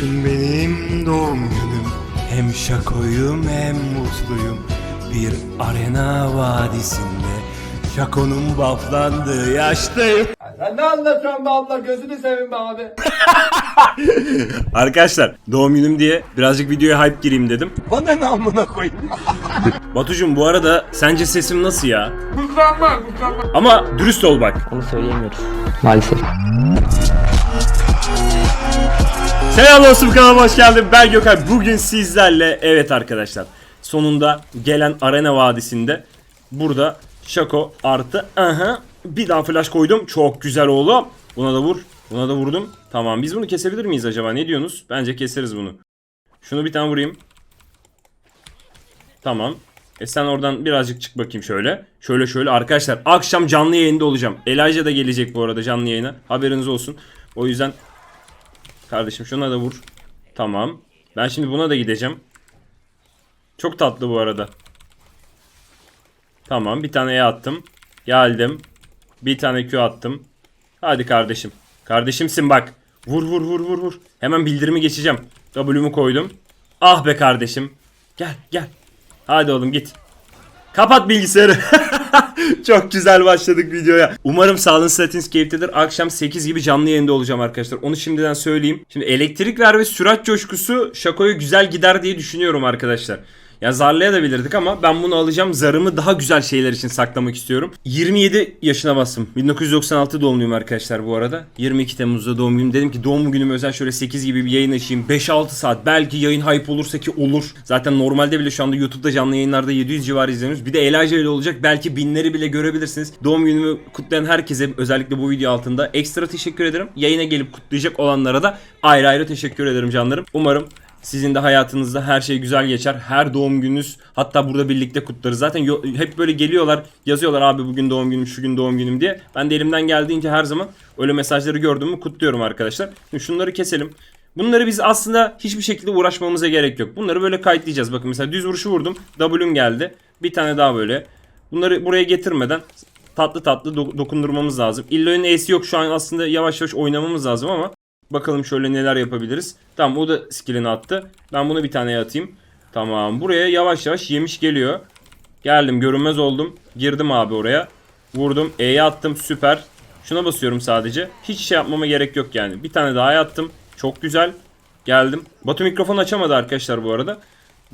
Bugün benim doğum günüm. Hem şakoyum hem mutluyum. Bir arena vadisinde şakonun baflandığı yaştayım. Sen ne anlatıyorsun be abla gözünü seveyim be abi. Arkadaşlar doğum günüm diye birazcık videoya hype gireyim dedim. Bana ne amına koyayım. Batucuğum bu arada sence sesim nasıl ya? Mükemmel mükemmel. Ama dürüst ol bak. Onu söyleyemiyoruz. Maalesef. Selam olsun kanalıma hoş geldin. Ben Gökay. Bugün sizlerle evet arkadaşlar. Sonunda gelen Arena Vadisi'nde burada Şako artı aha bir daha flash koydum. Çok güzel oğlum. Buna da vur. Buna da vurdum. Tamam biz bunu kesebilir miyiz acaba? Ne diyorsunuz? Bence keseriz bunu. Şunu bir tane vurayım. Tamam. E sen oradan birazcık çık bakayım şöyle. Şöyle şöyle arkadaşlar akşam canlı yayında olacağım. Elijah da gelecek bu arada canlı yayına. Haberiniz olsun. O yüzden Kardeşim şuna da vur. Tamam. Ben şimdi buna da gideceğim. Çok tatlı bu arada. Tamam bir tane E attım. Geldim. Bir tane Q attım. Hadi kardeşim. Kardeşimsin bak. Vur vur vur vur vur. Hemen bildirimi geçeceğim. W'mu koydum. Ah be kardeşim. Gel gel. Hadi oğlum git. Kapat bilgisayarı. Çok güzel başladık videoya. Umarım sıhhatiniz keyiftedir. Akşam 8 gibi canlı yayında olacağım arkadaşlar. Onu şimdiden söyleyeyim. Şimdi elektrikler ve sürat coşkusu Şako'ya güzel gider diye düşünüyorum arkadaşlar. Ya zarlayabilirdik ama ben bunu alacağım. Zarımı daha güzel şeyler için saklamak istiyorum. 27 yaşına bastım. 1996 doğumluyum arkadaşlar bu arada. 22 Temmuz'da doğum günüm. Dedim ki doğum günüm özel şöyle 8 gibi bir yayın açayım. 5-6 saat. Belki yayın hype olursa ki olur. Zaten normalde bile şu anda YouTube'da canlı yayınlarda 700 civarı izleniyoruz. Bir de ile olacak. Belki binleri bile görebilirsiniz. Doğum günümü kutlayan herkese özellikle bu video altında ekstra teşekkür ederim. Yayına gelip kutlayacak olanlara da ayrı ayrı teşekkür ederim canlarım. Umarım sizin de hayatınızda her şey güzel geçer. Her doğum gününüz hatta burada birlikte kutlarız. Zaten hep böyle geliyorlar yazıyorlar abi bugün doğum günüm şu gün doğum günüm diye. Ben de elimden geldiğince her zaman öyle mesajları gördüğümü kutluyorum arkadaşlar. Şimdi şunları keselim. Bunları biz aslında hiçbir şekilde uğraşmamıza gerek yok. Bunları böyle kayıtlayacağız. Bakın mesela düz vuruşu vurdum. W'm geldi. Bir tane daha böyle. Bunları buraya getirmeden tatlı tatlı do- dokundurmamız lazım. Illo'nun E'si yok şu an aslında yavaş yavaş oynamamız lazım ama Bakalım şöyle neler yapabiliriz. Tamam o da skillini attı. Ben bunu bir taneye atayım. Tamam buraya yavaş yavaş yemiş geliyor. Geldim görünmez oldum. Girdim abi oraya. Vurdum. E'ye attım süper. Şuna basıyorum sadece. Hiç şey yapmama gerek yok yani. Bir tane daha attım. Çok güzel. Geldim. Batu mikrofon açamadı arkadaşlar bu arada.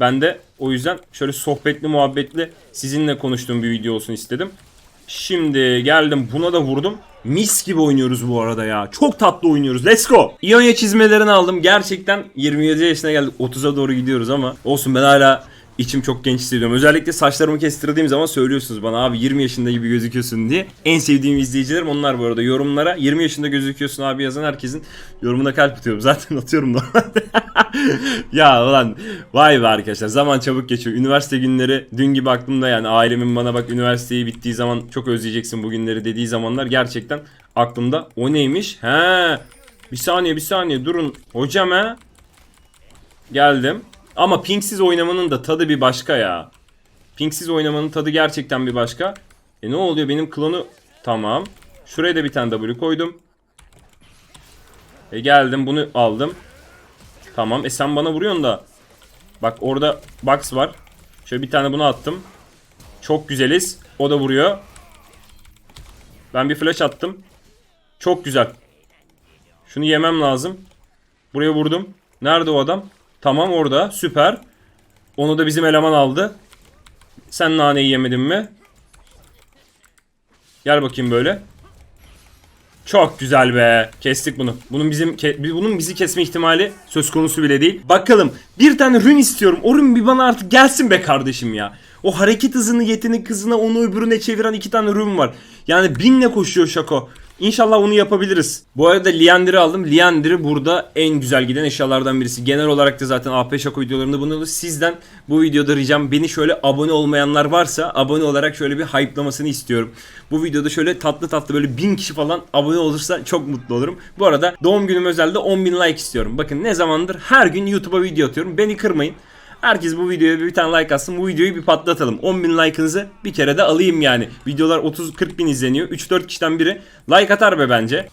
Ben de o yüzden şöyle sohbetli muhabbetli sizinle konuştuğum bir video olsun istedim. Şimdi geldim buna da vurdum. Mis gibi oynuyoruz bu arada ya. Çok tatlı oynuyoruz. Let's go. İonya çizmelerini aldım. Gerçekten 27 yaşına geldik. 30'a doğru gidiyoruz ama olsun ben hala içim çok genç hissediyorum. Özellikle saçlarımı kestirdiğim zaman söylüyorsunuz bana abi 20 yaşında gibi gözüküyorsun diye. En sevdiğim izleyicilerim onlar bu arada. Yorumlara 20 yaşında gözüküyorsun abi yazan herkesin yorumuna kalp atıyorum. Zaten atıyorum normalde. Ya ulan vay be arkadaşlar zaman çabuk geçiyor. Üniversite günleri dün gibi aklımda yani ailemin bana bak üniversiteyi bittiği zaman çok özleyeceksin bu günleri dediği zamanlar gerçekten aklımda. O neymiş? He. Bir saniye bir saniye durun. Hocam he. Geldim. Ama pinksiz oynamanın da tadı bir başka ya. Pinksiz oynamanın tadı gerçekten bir başka. E ne oluyor benim klonu tamam. Şuraya da bir tane W koydum. E geldim bunu aldım. Tamam. E sen bana vuruyorsun da. Bak orada box var. Şöyle bir tane bunu attım. Çok güzeliz. O da vuruyor. Ben bir flash attım. Çok güzel. Şunu yemem lazım. Buraya vurdum. Nerede o adam? Tamam orada. Süper. Onu da bizim eleman aldı. Sen naneyi yemedin mi? Gel bakayım böyle. Çok güzel be. Kestik bunu. Bunun bizim ke- bunun bizi kesme ihtimali söz konusu bile değil. Bakalım. Bir tane rün istiyorum. O rün bir bana artık gelsin be kardeşim ya. O hareket hızını yetenek hızına onu öbürüne çeviren iki tane rün var. Yani binle koşuyor Şako. İnşallah onu yapabiliriz. Bu arada Liandir'i aldım. Liandir'i burada en güzel giden eşyalardan birisi. Genel olarak da zaten AP Şako videolarında bunu alır. Sizden bu videoda ricam beni şöyle abone olmayanlar varsa abone olarak şöyle bir hype'lamasını istiyorum. Bu videoda şöyle tatlı tatlı böyle bin kişi falan abone olursa çok mutlu olurum. Bu arada doğum günüm özelde 10.000 like istiyorum. Bakın ne zamandır her gün YouTube'a video atıyorum. Beni kırmayın. Herkes bu videoya bir tane like atsın. Bu videoyu bir patlatalım. 10.000 like'ınızı bir kere de alayım yani. Videolar 30-40 bin izleniyor. 3-4 kişiden biri like atar be bence.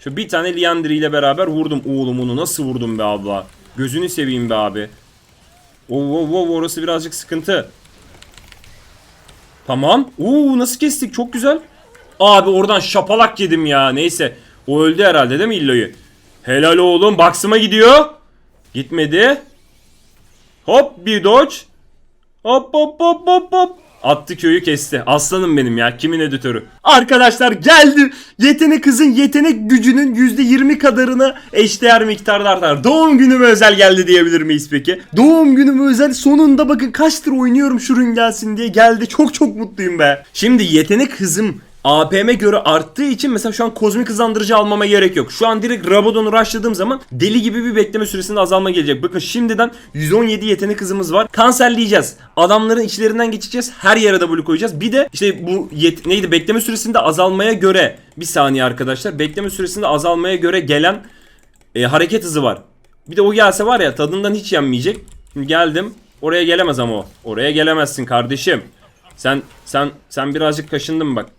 Şu bir tane Liandry ile beraber vurdum. Oğlum onu nasıl vurdum be abla. Gözünü seveyim be abi. Oo, oo, oo, orası birazcık sıkıntı. Tamam. Oo nasıl kestik çok güzel. Abi oradan şapalak yedim ya. Neyse. O öldü herhalde değil mi İllo'yu? Helal oğlum. Baksıma gidiyor. Gitmedi. Hop bir dodge. Hop hop hop hop hop. Attı köyü kesti. Aslanım benim ya. Kimin editörü? Arkadaşlar geldi. Yetenek kızın yetenek gücünün %20 kadarına eşdeğer miktarda artar. Doğum günüme özel geldi diyebilir miyiz peki? Doğum günüme özel sonunda bakın kaçtır oynuyorum şurun gelsin diye geldi. Çok çok mutluyum be. Şimdi yetenek hızım APM göre arttığı için mesela şu an kozmik hızlandırıcı almama gerek yok. Şu an direkt Rabadon'u rushladığım zaman deli gibi bir bekleme süresinde azalma gelecek. Bakın şimdiden 117 yetenek hızımız var. Kanserleyeceğiz. Adamların içlerinden geçeceğiz. Her yere W koyacağız. Bir de işte bu yet- neydi bekleme süresinde azalmaya göre bir saniye arkadaşlar. Bekleme süresinde azalmaya göre gelen e, hareket hızı var. Bir de o gelse var ya tadından hiç yenmeyecek. Şimdi geldim. Oraya gelemez ama o. Oraya gelemezsin kardeşim. Sen sen sen birazcık kaşındın bak.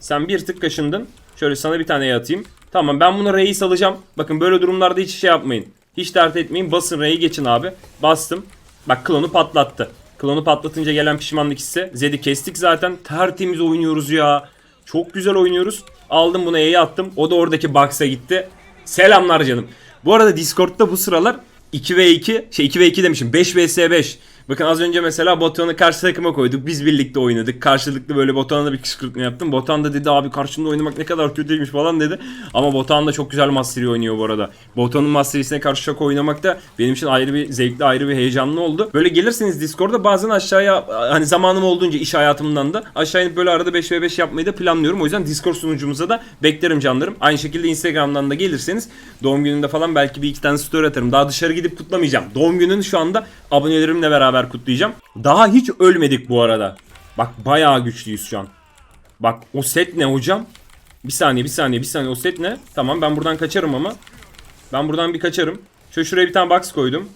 Sen bir tık kaşındın. Şöyle sana bir tane atayım. Tamam ben bunu reis alacağım. Bakın böyle durumlarda hiç şey yapmayın. Hiç dert etmeyin. Basın reyi geçin abi. Bastım. Bak klonu patlattı. Klonu patlatınca gelen pişmanlık hissi. Zed'i kestik zaten. Tertemiz oynuyoruz ya. Çok güzel oynuyoruz. Aldım bunu E'ye attım. O da oradaki box'a gitti. Selamlar canım. Bu arada Discord'da bu sıralar 2v2 şey 2v2 demişim 5 vs 5. Bakın az önce mesela Batuhan'ı karşı takıma koyduk. Biz birlikte oynadık. Karşılıklı böyle Batuhan'a da bir kışkırtma yaptım. Batuhan da dedi abi karşımda oynamak ne kadar kötüymüş falan dedi. Ama Batuhan da çok güzel Mastery oynuyor bu arada. Batuhan'ın Mastery'sine karşı şok oynamak da benim için ayrı bir zevkli ayrı bir heyecanlı oldu. Böyle gelirseniz Discord'da bazen aşağıya hani zamanım olduğunca iş hayatımdan da aşağı inip böyle arada 5v5 yapmayı da planlıyorum. O yüzden Discord sunucumuza da beklerim canlarım. Aynı şekilde Instagram'dan da gelirseniz doğum gününde falan belki bir iki tane story atarım. Daha dışarı gidip kutlamayacağım. Doğum gününü şu anda abonelerimle beraber kutlayacağım. Daha hiç ölmedik bu arada. Bak bayağı güçlüyüz şu an. Bak o set ne hocam? Bir saniye bir saniye bir saniye o set ne? Tamam ben buradan kaçarım ama. Ben buradan bir kaçarım. Şöyle şuraya bir tane box koydum.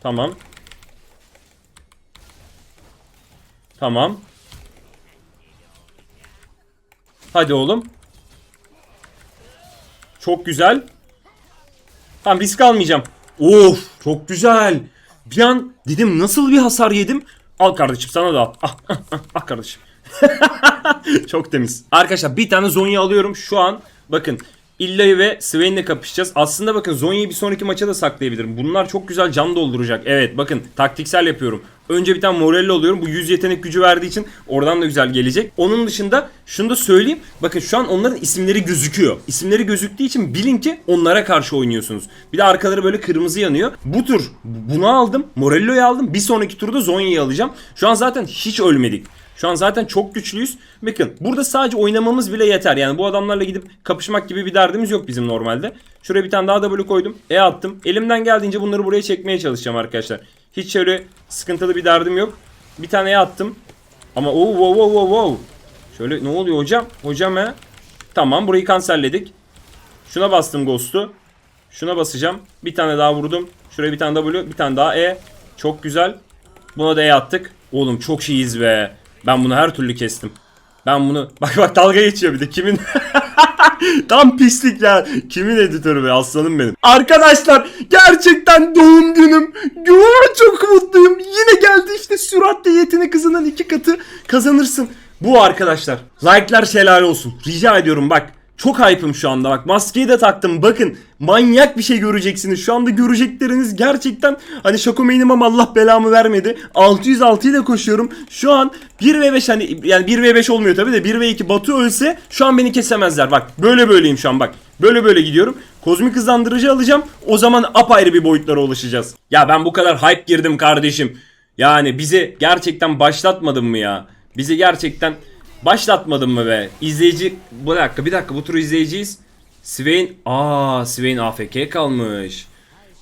Tamam. Tamam. Hadi oğlum. Çok güzel. Tamam risk almayacağım. Of çok güzel. Bir an dedim nasıl bir hasar yedim. Al kardeşim sana da al. Ah, ah, ah, ah kardeşim. çok temiz. Arkadaşlar bir tane Zonya alıyorum. Şu an bakın Illa'yı ve Swain'le kapışacağız. Aslında bakın Zonya'yı bir sonraki maça da saklayabilirim. Bunlar çok güzel can dolduracak. Evet bakın taktiksel yapıyorum. Önce bir tane Morello alıyorum. Bu 100 yetenek gücü verdiği için oradan da güzel gelecek. Onun dışında şunu da söyleyeyim. Bakın şu an onların isimleri gözüküyor. İsimleri gözüktüğü için bilin ki onlara karşı oynuyorsunuz. Bir de arkaları böyle kırmızı yanıyor. Bu tur bunu aldım. Morello'yu aldım. Bir sonraki turda Zonya'yı alacağım. Şu an zaten hiç ölmedik. Şu an zaten çok güçlüyüz. Bakın burada sadece oynamamız bile yeter. Yani bu adamlarla gidip kapışmak gibi bir derdimiz yok bizim normalde. Şuraya bir tane daha W koydum. E attım. Elimden geldiğince bunları buraya çekmeye çalışacağım arkadaşlar. Hiç şöyle sıkıntılı bir derdim yok. Bir tane E attım. Ama o wow wow wow wow. Şöyle ne oluyor hocam? Hocam he. Tamam burayı kanserledik. Şuna bastım Ghost'u. Şuna basacağım. Bir tane daha vurdum. Şuraya bir tane W, bir tane daha E. Çok güzel. Buna da E attık. Oğlum çok iyiyiz be. Ben bunu her türlü kestim. Ben bunu bak bak dalga geçiyor bir de kimin Tam pislik ya. Kimin editörü be aslanım benim. Arkadaşlar gerçekten doğum günüm. Aa, çok mutluyum. Yine geldi işte süratle yetenek hızının iki katı kazanırsın. Bu arkadaşlar. Like'lar şelale olsun. Rica ediyorum bak. Çok hype'ım şu anda. Bak maskeyi de taktım. Bakın manyak bir şey göreceksiniz. Şu anda görecekleriniz gerçekten hani şakomeynim ama Allah belamı vermedi. 606 ile koşuyorum. Şu an 1 ve 5 hani yani 1 ve 5 olmuyor tabi de 1 ve 2 Batu ölse şu an beni kesemezler. Bak böyle böyleyim şu an bak. Böyle böyle gidiyorum. Kozmik hızlandırıcı alacağım. O zaman apayrı bir boyutlara ulaşacağız. Ya ben bu kadar hype girdim kardeşim. Yani bizi gerçekten başlatmadın mı ya? Bizi gerçekten Başlatmadın mı be? İzleyici... Bu dakika bir dakika bu turu izleyeceğiz. Swain... Aa Swain AFK kalmış.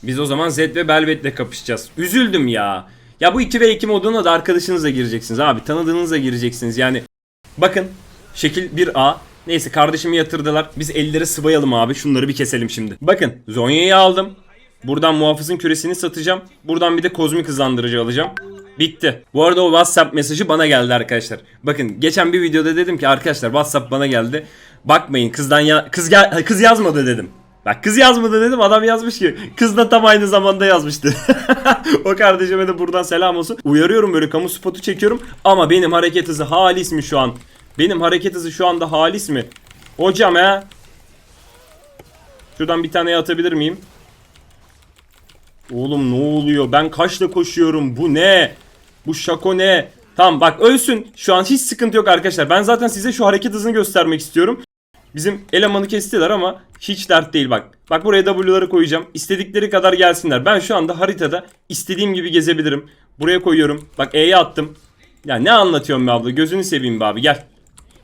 Biz o zaman Zed ve Belvet'le kapışacağız. Üzüldüm ya. Ya bu 2 ve 2 moduna da arkadaşınızla gireceksiniz abi. Tanıdığınızla gireceksiniz. Yani bakın şekil 1A. Neyse kardeşimi yatırdılar. Biz elleri sıvayalım abi. Şunları bir keselim şimdi. Bakın Zonya'yı aldım. Buradan muhafızın küresini satacağım. Buradan bir de kozmik hızlandırıcı alacağım. Bitti. Bu arada o WhatsApp mesajı bana geldi arkadaşlar. Bakın geçen bir videoda dedim ki arkadaşlar WhatsApp bana geldi. Bakmayın kızdan ya kız gel kız yazmadı dedim. Bak kız yazmadı dedim adam yazmış ki kız da tam aynı zamanda yazmıştı. o kardeşime de buradan selam olsun. Uyarıyorum böyle kamu spotu çekiyorum ama benim hareket hızı halis mi şu an? Benim hareket hızı şu anda halis mi? Hocam he. Şuradan bir tane atabilir miyim? Oğlum ne oluyor? Ben kaçla koşuyorum? Bu ne? Bu şako ne? Tamam bak ölsün. Şu an hiç sıkıntı yok arkadaşlar. Ben zaten size şu hareket hızını göstermek istiyorum. Bizim elemanı kestiler ama hiç dert değil bak. Bak buraya W'ları koyacağım. İstedikleri kadar gelsinler. Ben şu anda haritada istediğim gibi gezebilirim. Buraya koyuyorum. Bak E'ye attım. Ya ne anlatıyorum be abla? Gözünü seveyim be abi. Gel.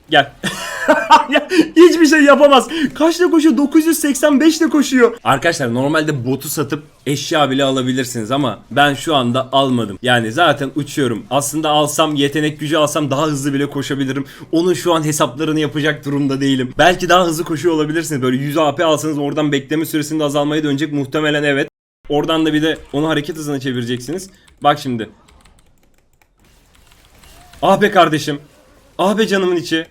Gel. Hiçbir şey yapamaz. Kaçla koşuyor? 985 ile koşuyor. Arkadaşlar normalde botu satıp eşya bile alabilirsiniz ama ben şu anda almadım. Yani zaten uçuyorum. Aslında alsam yetenek gücü alsam daha hızlı bile koşabilirim. Onun şu an hesaplarını yapacak durumda değilim. Belki daha hızlı koşuyor olabilirsiniz. Böyle 100 AP alsanız oradan bekleme süresinde azalmaya dönecek muhtemelen evet. Oradan da bir de onu hareket hızına çevireceksiniz. Bak şimdi. Ah be kardeşim. Ah be canımın içi.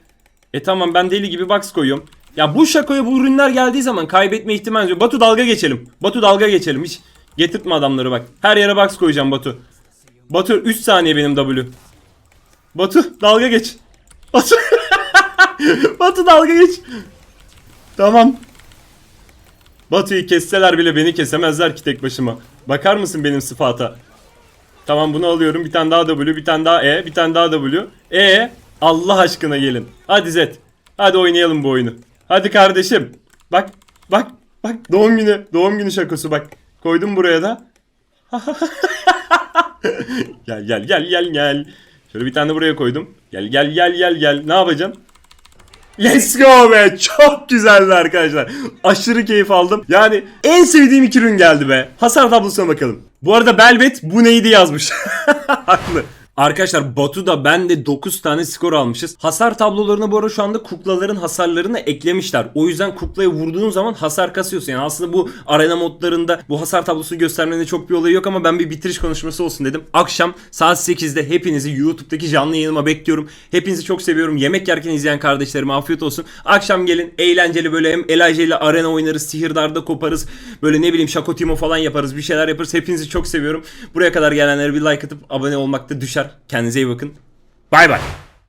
E tamam ben deli gibi box koyuyorum. Ya bu şakoya bu ürünler geldiği zaman kaybetme ihtimali yok. Batu dalga geçelim. Batu dalga geçelim. Hiç getirtme adamları bak. Her yere box koyacağım Batu. Batu 3 saniye benim W. Batu dalga geç. Batu. Batu dalga geç. Tamam. Batu'yu kesseler bile beni kesemezler ki tek başıma. Bakar mısın benim sıfata? Tamam bunu alıyorum. Bir tane daha W, bir tane daha E, bir tane daha W. E Allah aşkına gelin. Hadi Zed. Hadi oynayalım bu oyunu. Hadi kardeşim. Bak, bak, bak doğum günü, doğum günü şakası bak. Koydum buraya da. gel gel gel gel gel. Şöyle bir tane buraya koydum. Gel gel gel gel gel. Ne yapacaksın? Let's go be. Çok güzeldi arkadaşlar. Aşırı keyif aldım. Yani en sevdiğim iki ürün geldi be. Hasar tablosuna bakalım. Bu arada Belbet bu neydi yazmış. Haklı. Arkadaşlar Batu'da ben de 9 tane skor almışız. Hasar tablolarına bu arada şu anda kuklaların hasarlarını eklemişler. O yüzden kuklaya vurduğun zaman hasar kasıyorsun. Yani aslında bu arena modlarında bu hasar tablosunu göstermenin çok bir olayı yok ama ben bir bitiriş konuşması olsun dedim. Akşam saat 8'de hepinizi YouTube'daki canlı yayınıma bekliyorum. Hepinizi çok seviyorum. Yemek yerken izleyen kardeşlerime afiyet olsun. Akşam gelin eğlenceli böyle hem Elijah ile arena oynarız. Sihirdar'da koparız. Böyle ne bileyim Şako Timo falan yaparız. Bir şeyler yaparız. Hepinizi çok seviyorum. Buraya kadar gelenlere bir like atıp abone olmakta düşer. Kendinize iyi bakın. Bay bay.